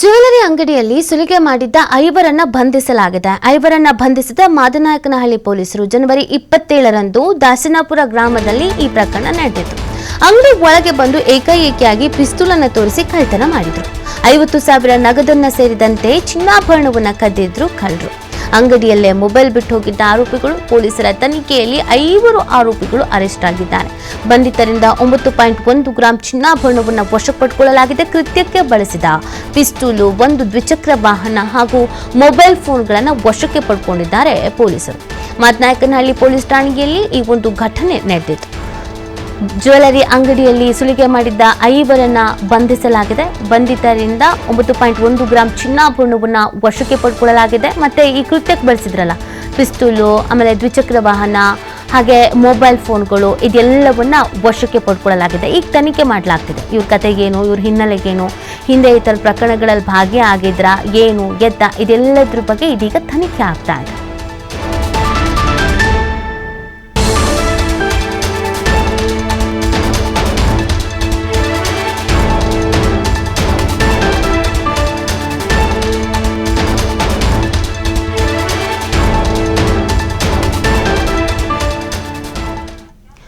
Jewellery ಅಂಗಡಿಯಲ್ಲಿ ಸುಲಿಗೆ ಮಾಡಿದ್ದ ಐವರನ್ನ ಬಂಧಿಸಲಾಗಿದೆ. ಐವರನ್ನ ಬಂಧಿಸಿದ ಮಾದನಾಯಕನಹಳ್ಳಿ ಪೊಲೀಸರು ಜನವರಿ ಇಪ್ಪತ್ತೇಳರಂದು ದಾಸನಾಪುರ ಗ್ರಾಮದಲ್ಲಿ ಈ ಪ್ರಕರಣ ನಡೆದಿತ್ತು. ಅಂಗಡಿ ಒಳಗೆ ಬಂದು ಏಕಾಏಕಿಯಾಗಿ ಪಿಸ್ತೂಲನ್ನು ತೋರಿಸಿ ಕಳ್ತನ ಮಾಡಿದ್ರು. ಐವತ್ತು ಸಾವಿರ ನಗದನ್ನ ಸೇರಿದಂತೆ ಚಿನ್ನಾಭರಣವನ್ನ ಕದ್ದಿದ್ರು ಕಳ್ಳರು. ಅಂಗಡಿಯಲ್ಲೇ ಮೊಬೈಲ್ ಬಿಟ್ಟು ಹೋಗಿದ್ದ ಆರೋಪಿಗಳು ಪೊಲೀಸರ ತನಿಖೆಯಲ್ಲಿ ಐವರು ಆರೋಪಿಗಳು ಅರೆಸ್ಟ್ ಆಗಿದ್ದಾರೆ. ಬಂಧಿತರಿಂದ ಒಂಬತ್ತು ಪಾಯಿಂಟ್ ಒಂದು ಗ್ರಾಂ ಚಿನ್ನಾಭರಣವನ್ನು ವಶಪಡಿಸಿಕೊಳ್ಳಲಾಗಿದೆ ಕೃತ್ಯಕ್ಕೆ ಬಳಸಿದ ಪಿಸ್ತೂಲು, ಒಂದು ದ್ವಿಚಕ್ರ ವಾಹನ ಹಾಗೂ ಮೊಬೈಲ್ ಫೋನ್ಗಳನ್ನು ವಶಕ್ಕೆ ಪಡ್ಕೊಂಡಿದ್ದಾರೆ ಪೊಲೀಸರು. ಮಾತನಾಯಕನಹಳ್ಳಿ ಪೊಲೀಸ್ ಠಾಣೆಯಲ್ಲಿ ಈ ಒಂದು ಘಟನೆ ನಡೆದಿತ್ತು ಜ್ಯುವೆಲರಿ ಅಂಗಡಿಯಲ್ಲಿ ಸುಲಿಗೆ ಮಾಡಿದ್ದ ಐವರನ್ನ ಬಂಧಿಸಲಾಗಿದೆ. ಬಂಧಿತರಿಂದ ಒಂಬತ್ತು ಪಾಯಿಂಟ್ ಒಂದು ಗ್ರಾಂ ಚಿನ್ನಾಭರಣವನ್ನು ವಶಕ್ಕೆ ಪಡ್ಕೊಳ್ಳಲಾಗಿದೆ. ಮತ್ತೆ ಈ ಕೃತ್ಯಕ್ಕೆ ಬಳಸಿದ್ರಲ್ಲ, ಪಿಸ್ತೂಲು, ಆಮೇಲೆ ದ್ವಿಚಕ್ರ ವಾಹನ, ಹಾಗೆ ಮೊಬೈಲ್ ಫೋನ್ಗಳು, ಇದೆಲ್ಲವನ್ನ ವಶಕ್ಕೆ ಪಡ್ಕೊಳ್ಳಲಾಗಿದೆ. ಈಗ ತನಿಖೆ ಮಾಡಲಾಗ್ತಿದೆ. ಇವ್ರ ಕತೆಗೇನು ಇವ್ರ ಹಿನ್ನೆಲೆಗೇನು, ಹಿಂದೆ ಈ ಥರ ಪ್ರಕರಣಗಳಲ್ಲಿ ಭಾಗಿಯಾಗಿದ್ರಾ, ಏನು ಎದ್ದ ಇದೆಲ್ಲದ್ರ ಬಗ್ಗೆ ಇದೀಗ ತನಿಖೆ ಆಗ್ತಾ ಇದೆ.